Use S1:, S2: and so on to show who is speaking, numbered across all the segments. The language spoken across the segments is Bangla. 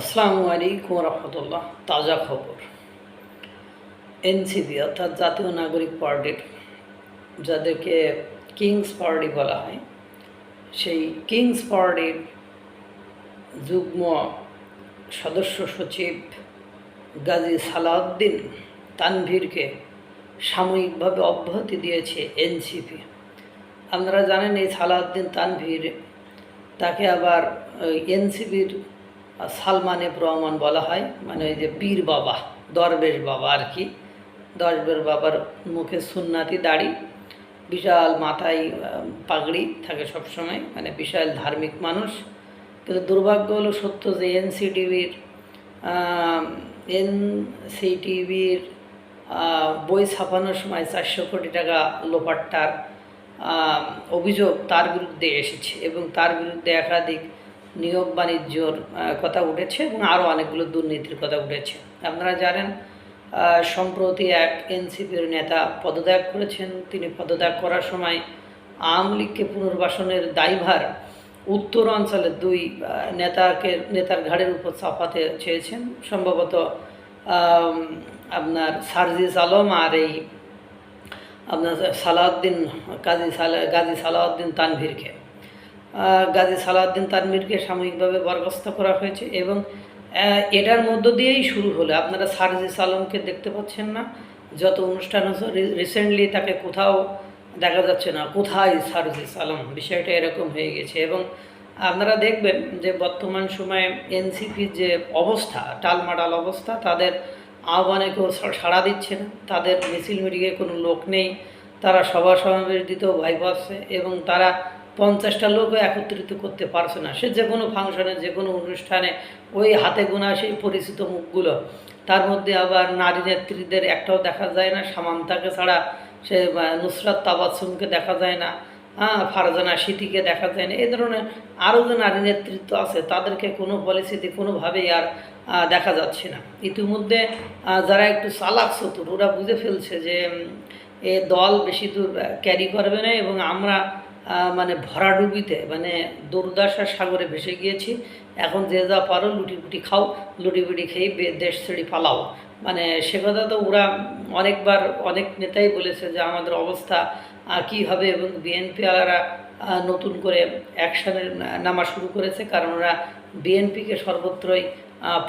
S1: আসসালামু আলাইকুম রহমতুল্লাহ, তাজা খবর। এনসিপি, অর্থাৎ জাতীয় নাগরিক পার্টির যাদেরকে কিংস পার্টি বলা হয়, সেই কিংস পার্টির যুগ্ম সদস্য সচিব গাজী সালাউদ্দিন তানভীরকে সাময়িকভাবে অব্যাহতি দিয়েছে এনসিপি। আপনারা জানেন এই সালাউদ্দিন তানভীর, তাকে আবার এনসিবির সালমানে রহমান বলা হয় মানে ওই যে পীর বাবা, দরবেশ বাবা আর কি। দরবেশ বাবার মুখে সুন্নাতি দাড়ি, বিশাল মাথায় পাগড়ি থাকে সবসময় মানে বিশাল ধার্মিক মানুষ। কিন্তু দুর্ভাগ্য হলো সত্য যে এনসিটিভির এনসিটিভির বই ছাপানোর সময় চারশো কোটি টাকা লোপাট্টার অভিযোগ তার বিরুদ্ধে এসেছে এবং তার বিরুদ্ধে একাধিক নিয়োগ বাণিজ্যর কথা উঠেছে এবং আরও অনেকগুলো দুর্নীতির কথা উঠেছে। আপনারা জানেন সম্প্রতি এক এনসিপির নেতা পদত্যাগ করেছেন। তিনি পদত্যাগ করার সময় আওয়ামী লীগকে পুনর্বাসনের দায়ভার উত্তর অঞ্চলের দুই নেতাকে, নেতার ঘাড়ের উপর চাপাতে চেয়েছেন। সম্ভবত আপনার সার্জিস আলম আর এই আপনার সালাউদ্দিন গাজী সালা গাজী সালাউদ্দিন তানভীরকে। গাজী সালাউদ্দিন তানভীরকে সাময়িকভাবে বরখাস্ত করা হয়েছে এবং এটার মধ্য দিয়েই শুরু হলো। আপনারা সার্জিস আলমকে দেখতে পাচ্ছেন না। যত অনুষ্ঠান হচ্ছে রিসেন্টলি তাকে কোথাও দেখা যাচ্ছে না। কোথায় সার্জিস আলম? বিষয়টা এরকম হয়ে গেছে এবং আপনারা দেখবেন যে বর্তমান সময়ে এনসিপির যে অবস্থা, টালমাটাল অবস্থা, তাদের আহ্বানে কেউ সাড়া দিচ্ছে না। তাদের মিছিল মিটিংয়ে কোনো লোক নেই। তারা সভা সমাবেশ দিতেও ভয় পাচ্ছে এবং তারা পঞ্চাশটা লোকও একত্রিত করতে পারছে না। সে যে কোনো ফাংশনে যে কোনো অনুষ্ঠানে ওই হাতে গোনা সেই পরিচিত মুখগুলো। তার মধ্যে আবার নারী নেত্রীদের একটাও দেখা যায় না। সামান্তাকে ছাড়া সে নুসরাত তাবাসুমকে দেখা যায় না। হ্যাঁ ফারজানা সিটিকে দেখা যায় না। এই ধরনের আরও যে নারী নেতৃত্ব আছে, তাদেরকে কোনো পলিসিতে কোনোভাবেই আর দেখা যাচ্ছে না। ইতিমধ্যে যারা একটু চালাক চতুর ওরা বুঝে ফেলছে যে এ দল বেশি দূর ক্যারি করবে না এবং আমরা মানে ভরাডুবিতে মানে দুর্দশার সাগরে ভেসে গিয়েছি। এখন যে যা পারো লুটিপুটি খাও, লুটিপুটি খেয়ে দেশ ছেড়ে পালাও। মানে সে কথা তো ওরা অনেকবার অনেক নেতাই বলেছে যে আমাদের অবস্থা কী হবে এবং বিএনপি আলারা নতুন করে অ্যাকশানের নামা শুরু করেছে। কারণ ওরা বিএনপিকে সর্বত্রই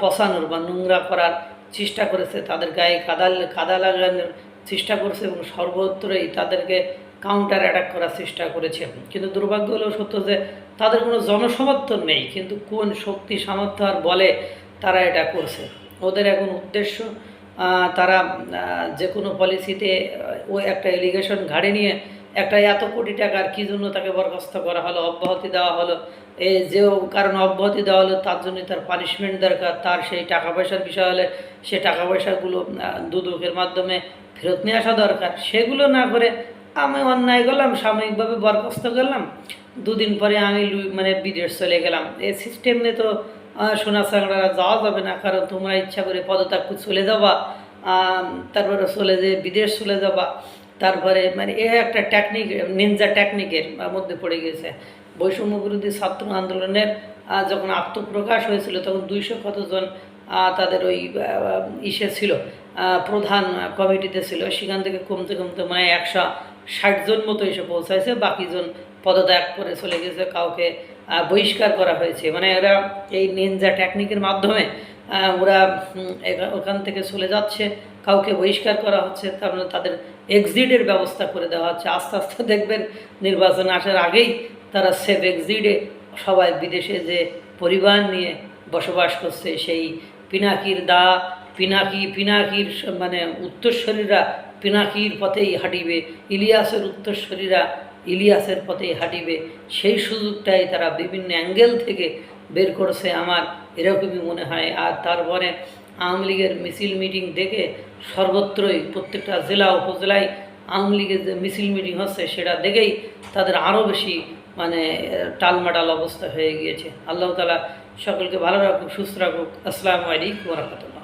S1: পচানোর বা নোংরা করার চেষ্টা করেছে। তাদের গায়ে কাদা কাদা লাগানোর চেষ্টা করছে এবং সর্বত্রই তাদেরকে কাউন্টার অ্যাটাক করার চেষ্টা করেছে। কিন্তু দুর্ভাগ্য হলেও সত্য যে তাদের কোনো জনসমর্থন নেই, কিন্তু কোন শক্তি সামর্থ্য আর বলে তারা এটা করছে। ওদের এখন উদ্দেশ্য তারা যে কোনো পলিসিতে ওই একটা এলিগেশন ঘাড়ে নিয়ে একটা এত কোটি টাকার কী জন্য তাকে বরখাস্ত করা হলো, অব্যাহতি দেওয়া হলো, এ যে কারণ অব্যাহতি দেওয়া হলো, তার জন্য তার পানিশমেন্ট দরকার, তার সেই টাকা পয়সার বিষয় হলে সে টাকা পয়সাগুলো দুদকের মাধ্যমে ফেরত নিয়ে আসা দরকার। সেগুলো না করে আমি অন্যায় করলাম, সাময়িকভাবে বরখাস্ত করলাম। দুদিন পরে আমি মানে বিদেশ চলে গেলাম। এই সিস্টেম নিয়ে তো সোনা চাংড়ারা যাওয়া যাবে না, কারণ তোমরা ইচ্ছা করে পদত্যাগ চলে যাবা তারপরে চলে যে বিদেশ চলে যাবা। তারপরে মানে এ একটা টেকনিক নিনজা টেকনিকের মধ্যে পড়ে গেছে। বৈষম্য বিরোধী ছাত্র আন্দোলনের যখন আত্মপ্রকাশ হয়েছিল, তখন দুইশো কতজন তাদের ওই ইসে ছিল প্রধান কমিটিতে ছিল। সেখান থেকে কমতে কমতে মানে একশো ষাট জন মতো এসে পৌঁছাইছে, বাকিজন পদত্যাগ করে চলে গেছে, কাউকে বহিষ্কার করা হয়েছে। মানে এরা এই নিনজা টেকনিকের মাধ্যমে ওরা ওখান থেকে চলে যাচ্ছে, কাউকে বহিষ্কার করা হচ্ছে, তার মানে তাদের এক্সিটের ব্যবস্থা করে দেওয়া হচ্ছে। আস্তে আস্তে দেখবেন নির্বাচন আসার আগেই তারা সেফ এক্সিটে সবাই বিদেশে যে পরিবার নিয়ে বসবাস করছে, সেই পিনাকির দা পিনাকি, পিনাকির মানে উত্তরস্বরীরা পিনাকির পথেই হাঁটিবে, ইলিয়াসের উত্তরস্বরীরা ইলিয়াসের পথেই হাঁটিবে। সেই সুযোগটাই তারা বিভিন্ন অ্যাঙ্গেল থেকে বের করছে আমার, এরকমই মনে হয়। আর তারপরে আওয়ামী লীগের মিছিল মিটিং দেখে সর্বত্রই প্রত্যেকটা জেলা, উপজেলায় আওয়ামী লীগের যে মিছিল মিটিং হচ্ছে, সেটা দেখেই তাদের আরও বেশি মানে টালমাটাল অবস্থা হয়ে গিয়েছে। আল্লাহ তালা সকলকে ভালো রাখুক, সুস্থ রাখুক। আসসালামু আলাইকুম রহমতুল্লাহ।